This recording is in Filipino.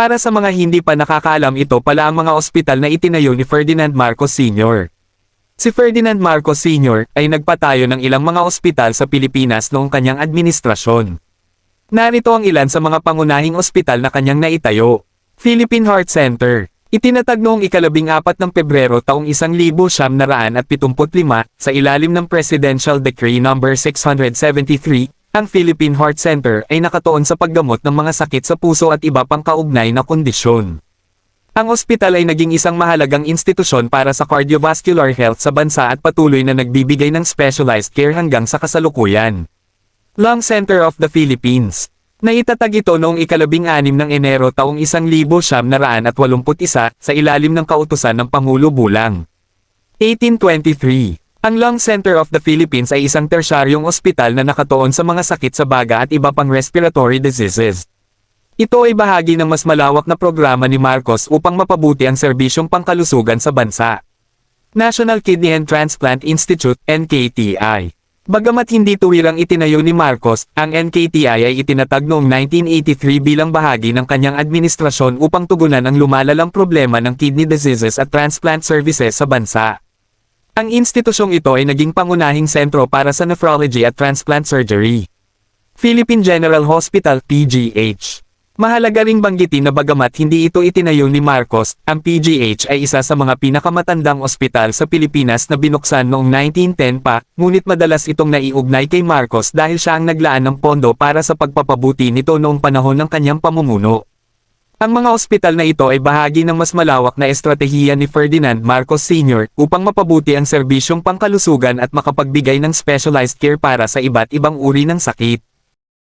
Para sa mga hindi pa nakakaalam ito pala ang mga ospital na itinayo ni Ferdinand Marcos Sr. Si Ferdinand Marcos Sr. ay nagpatayo ng ilang mga ospital sa Pilipinas noong kanyang administrasyon. Narito ang ilan sa mga pangunahing ospital na kanyang naitayo. Philippine Heart Center. Itinatag noong ikalabing apat ng Pebrero taong 1975 sa ilalim ng Presidential Decree No. 673, ang Philippine Heart Center ay nakatuon sa paggamot ng mga sakit sa puso at iba pang kaugnay na kondisyon. Ang ospital ay naging isang mahalagang institusyon para sa cardiovascular health sa bansa at patuloy na nagbibigay ng specialized care hanggang sa kasalukuyan. Lung Center of the Philippines. Naitatag ito noong ikalabing anim ng Enero taong 1981 sa ilalim ng kautusan ng Pangulo Bulang. 1823. Ang Lung Center of the Philippines ay isang tersyaryong ospital na nakatuon sa mga sakit sa baga at iba pang respiratory diseases. Ito ay bahagi ng mas malawak na programa ni Marcos upang mapabuti ang serbisyong pangkalusugan sa bansa. National Kidney and Transplant Institute, NKTI. Bagamat hindi tuwirang itinayo ni Marcos, ang NKTI ay itinatag noong 1983 bilang bahagi ng kanyang administrasyon upang tugunan ang lumalalang problema ng kidney diseases at transplant services sa bansa. Ang institusyong ito ay naging pangunahing sentro para sa nephrology at transplant surgery. Philippine General Hospital PGH Mahalaga ring banggitin na bagamat hindi ito itinayo ni Marcos, ang PGH ay isa sa mga pinakamatandang ospital sa Pilipinas na binuksan noong 1910 pa, ngunit madalas itong naiugnay kay Marcos dahil siya ang naglaan ng pondo para sa pagpapabuti nito noong panahon ng kanyang pamumuno. Ang mga ospital na ito ay bahagi ng mas malawak na estratehiya ni Ferdinand Marcos Sr. upang mapabuti ang serbisyong pangkalusugan at makapagbigay ng specialized care para sa iba't ibang uri ng sakit.